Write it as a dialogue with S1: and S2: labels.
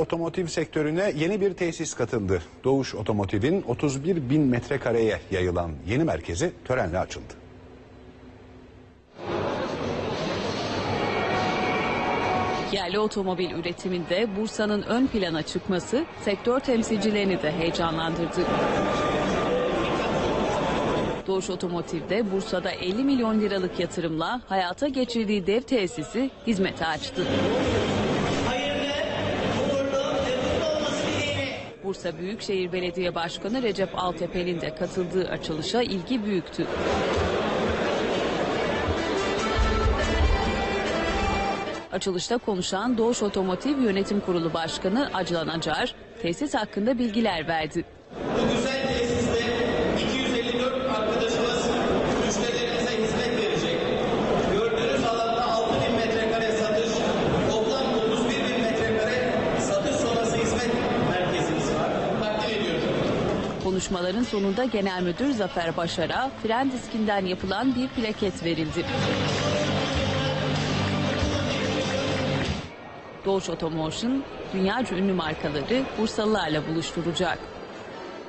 S1: otomotiv sektörüne yeni bir tesis katıldı. Doğuş Otomotiv'in 31 bin metrekareye yayılan yeni merkezi törenle açıldı.
S2: Yerli otomobil üretiminde Bursa'nın ön plana çıkması sektör temsilcilerini de heyecanlandırdı. Doğuş Otomotiv'de Bursa'da 50 milyon liralık yatırımla hayata geçirdiği dev tesisi hizmete açtı. Bursa Büyükşehir Belediye Başkanı Recep Altepe'nin de katıldığı açılışa ilgi büyüktü. Açılışta konuşan Doğuş Otomotiv Yönetim Kurulu Başkanı Acılan Acar, tesis hakkında bilgiler verdi. Konuşmaların sonunda Genel Müdür Zafer Başar'a fren diskinden yapılan bir plaket verildi. Doğuş Otomotion, dünyaca ünlü markaları Bursalılarla buluşturacak.